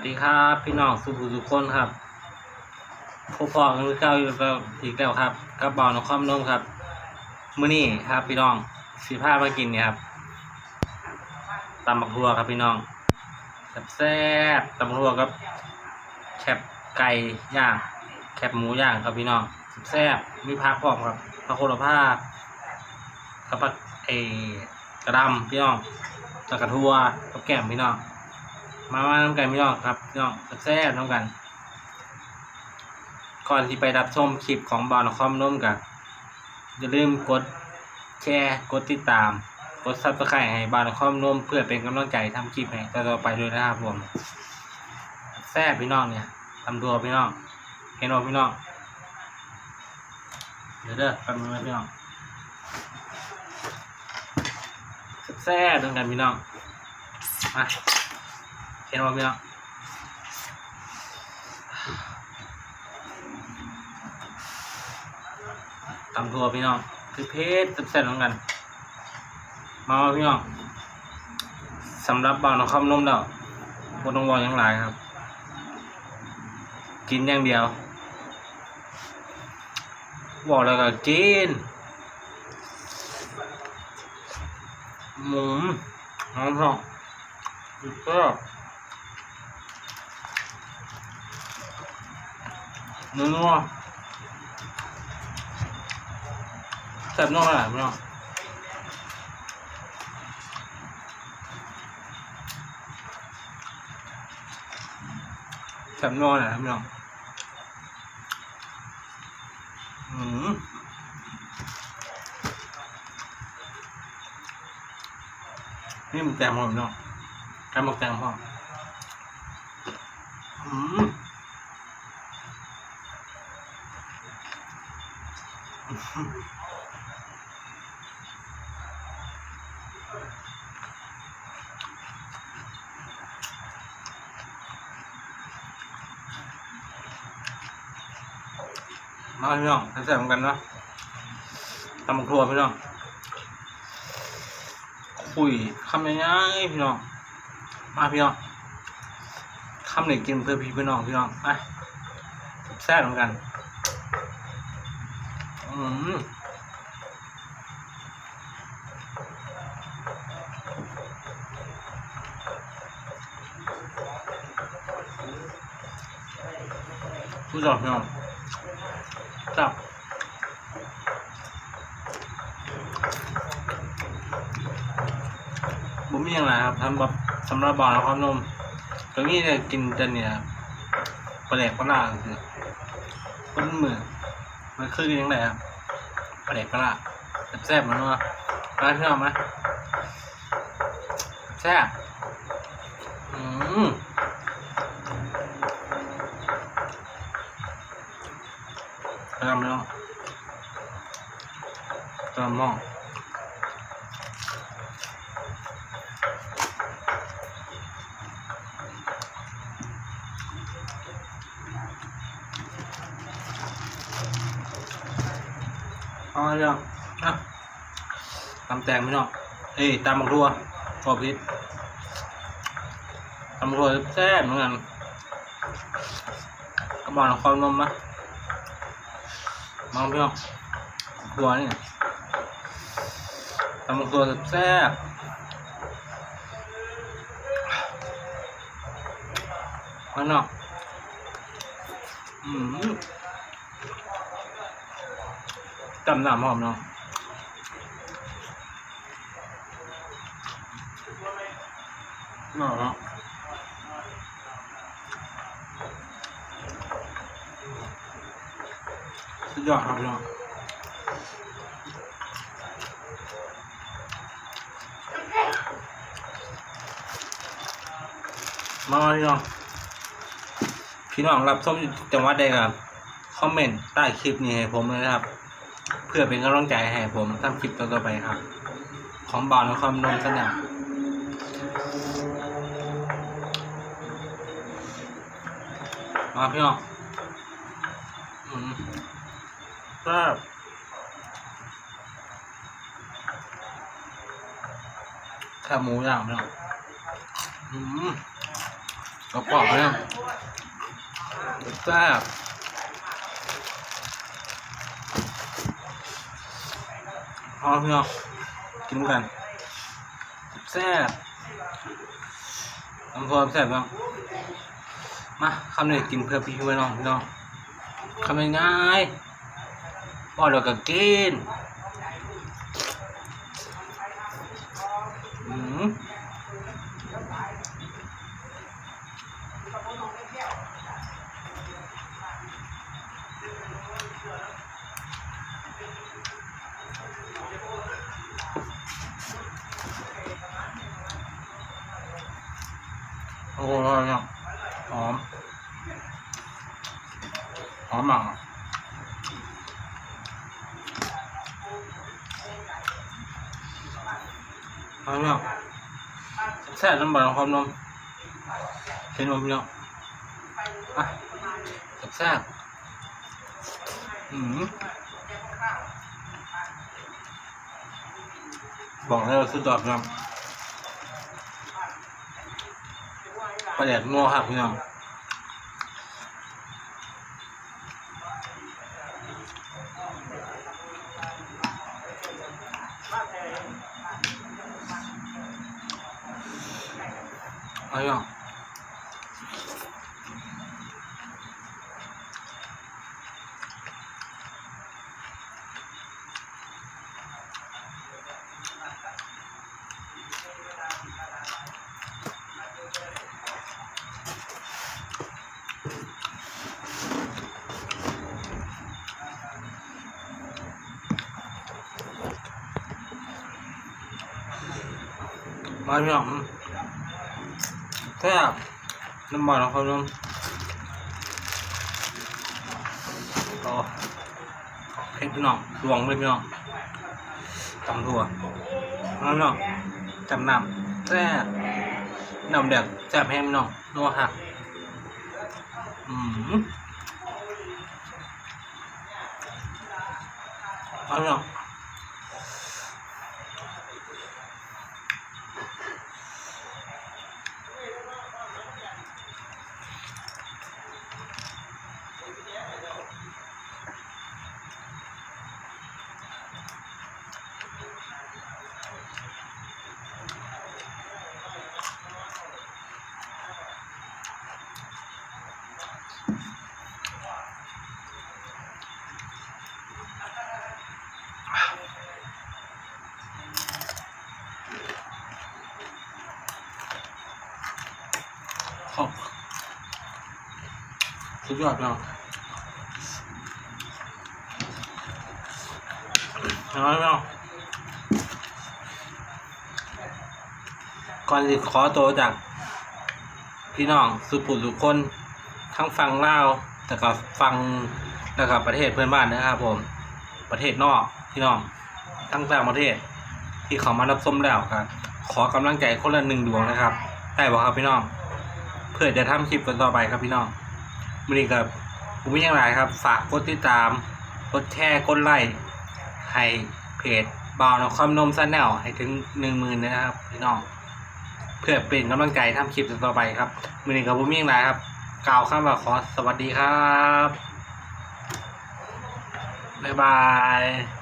วัสดีครับพี่น้องสุภูสุขคนครับผู้ฟองมือเก้าอยู่แล้วอีกแล้วครับกระเป๋านครนมครับมื้อนี้ครับพี่น้องสีผ้ามากินเนี่ยครับตำบักทัวครับพี่น้องแซ่บตำบักทัวกับแคบไก่ย่างแคบหมูย่างครับพี่น้องแซ่บมีผักพร้อมครับผักโหระพากับผักเอกระดำพี่น้องแล้วกระทัวกับแก้มพี่น้อง มามาน้ำกันพี่น้องครับพี่น้องแซ่บน้ำกัน ก่อนที่ไปรับชมคลิปของบอลคอมร่มกันอย่าลืมกดแชร์กดติดตาม กดซับสไครต์ให้บอลคอมร่มเพื่อเป็นกำลังใจทำคลิปให้ต่อไปด้วยนะครับผมแซ่บพี่น้องเนี่ยทำตัวพี่น้องเห็นบ่พี่น้องเดี๋ยวเด้อแป๊บนึงนะพี่น้องแซ่บๆน้ำกันพี่น้องมา เห็นบ่พี่น้องตำทัวพี่น้องคือเพชรแซ่บๆเหมือนกันมาว่าพี่น้องสำหรับบ่าวน้องคำนมแล้วบนต้องวอยังหลายครับ กินอย่างเดียวบอกแล้วก็กินหมูน้องพ่องอีก นัวๆแซ่บนอกขนาดพี่น้องแซ่บนอกขนาดพี่น้องอืมนี่มันแตงหอมเนาะแกงหมกแตงหอมอืม มาพี่น้องแซ่เหมือนกันเนาะตำบักครัวพี่น้องคุยคำยังไงพี่น้อง มาพี่น้องคำไหนกินเพื่อพี่พี่น้องพี่น้องไปแซ่บเหมือนกัน ผู้ชมพี่น้องจับบุมีอย่างไรครับทำแบบสำหรับบอลนะครับนมตรงนี้เนี่ยกินแต่เนี่ยปลาแหลกปลาล่าคือต้นเหมือมันคือกินยังไงครับ ปลาแหลกปลาล่าแซ่บมันวะมาพี่น้องมแซ่บอืมกำเน้องกำลังมอง เอาเรื่องอะตำแตงพี่น้องเอ้ยตำบักรัวพอบพิษตำบักรัวแซ่บเหมือนกันกระบอกนความนมมะมาพี่น้องครัวนี่ตำบักรัวแซ่บพี่น้องอืม จำหนามหอมเนาะเนาะเนาะสุดยอดครับพี่น้องมาพี่น้อง พี่น้องรับส้มจังหวัดใดครับ คอมเมนต์ใต้คลิปนี้ให้ผมเลยครับ เพื่อเป็นกำลังใจให้ผมทำคลิปต่อๆไปครับ ของบอลและความนมสนามมาพี่น้องอืมครับแค่หมูย่างพี่น้องอืมกรอบๆเนี่ยแซ่บ เอาพี่น้อกินกันแซ่บน้ำพอแซ่บเนาะมาคำนึ่งกินเพื่อพี่พี่น้องพี่น้องคำง่ายๆพอเดี๋ยวก็กินอืมโอ้โหอร่อยเนาะหอม หอมมากอะเอาเนาะแซ่บน้ำบาลของความนมเห็นนมเนาะอะแซ่บอืมบอกให้เราสุดยอดเนาะประเด็ดโง่ครับพี่น้อง เอาเนาะมาพี่น้อง แซ่บน้ำบาลของความนมโอ้เผ็ดพี่น้องดวงเลยพี่น้องตำถั่วเอาพี่น้องจำนำแซ่บน้ำแดงแซ่บแห้งพี่น้องนัวหักอืมเอาพี่น้อง ขอบสุดยอดพี่น้องเอาพี่น้องก่อนจะขอตัวจาก พี่น้องสุปุทุคน ทั้งฟังเล่าแต่ก็ฟังแล้วก็ประเทศเพื่อนบ้านนะครับผม ประเทศนอกพี่น้อง ทั้งต่างประเทศ ที่เขามารับชมแล้วครับขอกำลังใจคนละหนึ่งดวงนะครับได้บอกครับพี่น้อง เพื่อจะทำคลิปกันต่อไปครับพี่น้องมันนี้กับผมไม่ยังไรครับ ฝากกดติดตาม กดแชร์กดไลค์ให้เพจบาวนะความนมซันแนลให้ถึงหนึ่งหมื่นนะครับพี่น้องเพื่อเป็นกำลังใจทำคลิปต่อไปครับมันนี้กับผมไม่ยังไรครับ กล่าวคำว่าขอสวัสดีครับ บ๊ายบาย